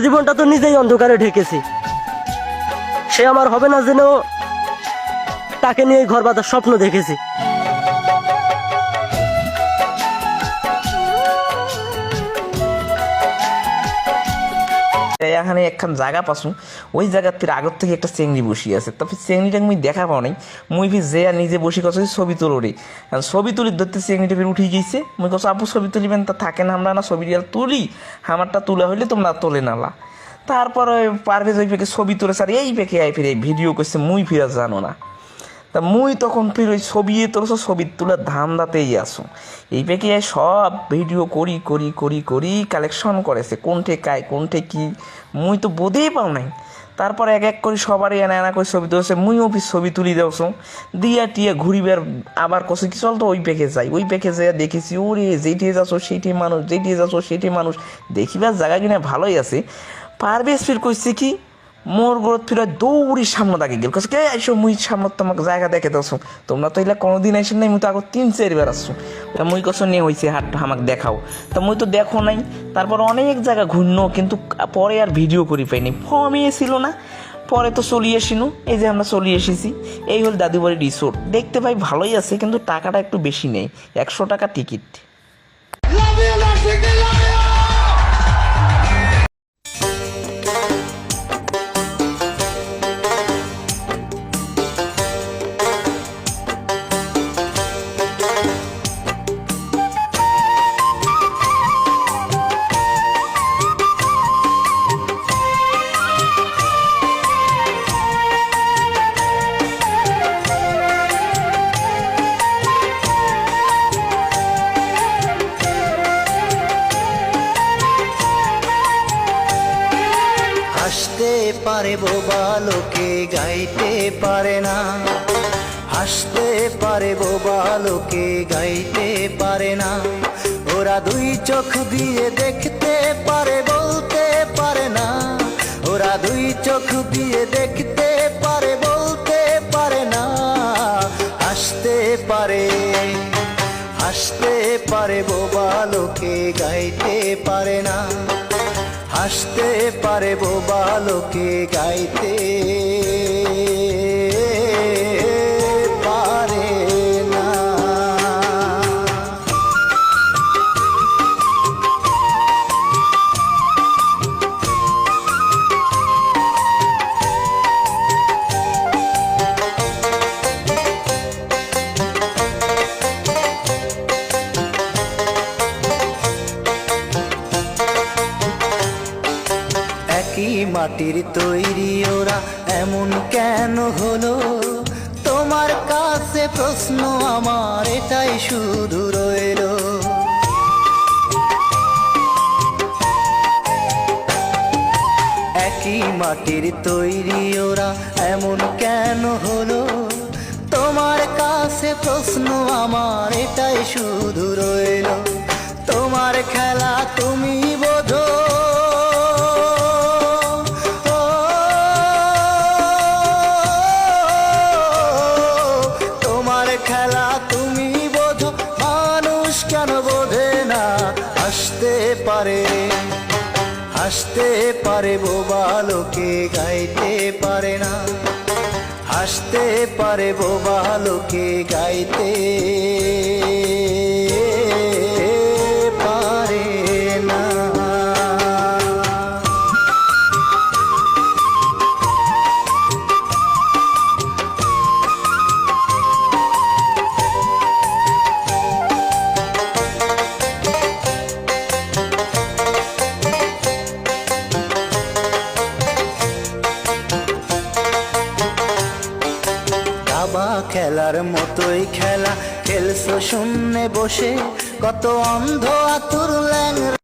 জীবনটা তো নিজেই অন্ধকারে ঢেকেছি। সে আমার হবে না যেন তাকে নিয়ে ঘর বাঁধার স্বপ্ন দেখেছি। এখানে একখান জায়গা পাসু, ওই জায়গার থেকে আগর থেকে একটা চেংড়ি বসি আছে। তবে চেংড়িটা মুই দেখা পাও নাই। মুই ফির যে আর নিজে বসি কছে ছবি তুলো রে ছবি তুলি ধরতে চেংড়িটা ফির উঠে গেছে। মুই কছ আপু, ছবি তুলিবেন তা থাকে না, আমরা না ছবি তুলি। আমারটা তোলা হইলে তোমরা তোলে নালা। তারপরে পারভেজ ওই পেকে ছবি তুলেছে আর এই পেকে আই ফিরে ভিডিও করছে মুই ফিরা জানো না। তা মুই তখন ফির ওই ছবি, তোর ছবি তুলে ধান্দাতেই আসো এই পেকে সব ভিডিও করি করি করি করি কালেকশন করেছে কোনটে কায় কোনটে কি, মুই তো বোধেই পাও নাই। তারপর এক এক করে সবারই এনা এনা করে ছবি তুলছে মুই অফিস ছবি তুলি দেওছো দিয়া টিয়া ঘুরিবার, আবার কছে কি চল তো ওই পেকে যাই, ওই পেকে যাই দেখেছি, ওরে যেটি যাচ্ছ সেইটি মানুষ যেটি যাচ্ছ সেইটি মানুষ, দেখিবার জায়গা কিনা ভালোই আছে। পারভেজ ফির কইছে কি মোর গ্রোথ ফিরে দৌড়ি সামনে দাগে গেল। কে আইসো? মুই সামনে তোমাকে জায়গা দেখে দাও তোমরা তো এলা কোনোদিন আইসেন নাই, মুই তো আগর তিন চারবার আসছো। তা মুই কছ নিয়ে হয়েছে হাট আমাকে দেখাও। তা মুই তো দেখো নাই। তারপর অনেক জায়গা ঘুরনো, কিন্তু পরে আর ভিডিও করি পাইনি। ফর্মে ছিল না। পরে তো চলে আসিনু। এই যে আমরা চলে এসেছি। এই হল দাদুবাড়ি রিসোর্ট দেখতে পাই ভালোই আছে, কিন্তু টাকাটা একটু বেশি নেই। একশো টাকা টিকিট পারে বোবা লোকে গাইতে পারে না। হাসতে পারে বোবা লোকে গাইতে পারে না। ওরা দুই চোখ দিয়ে দেখতে পারে, বলতে পারে না। ওরা দুই চোখ দিয়ে দেখতে পারে, বলতে পারে না। হাসতে পারে হাসতে পারে বোবা লোকে গাইতে পারে না। হাসতে পারে বোবা লোকে গাইতে। মাটির তৈরি ওরা এমন কেন হলো? তোমার কাছে প্রশ্ন আমার এটাই শুধু রইল। একই মাটির তৈরি ওরা এমন কেন হলো? তোমার কাছে প্রশ্ন আমার এটাই শুধু রইল। তোমার খেলা তুমি বোঝো খেলা তুমি বোধ মানুষ কেন বোধে না? আসতে পারে, হাসতে পারে বোবা লোকে, গাইতে পারে না। হাসতে পারে বোবা লোকে, গাইতে খেলার মতোই খেলা। খেলছো শূন্যে বসে কত অন্ধ আতুর ল্যাং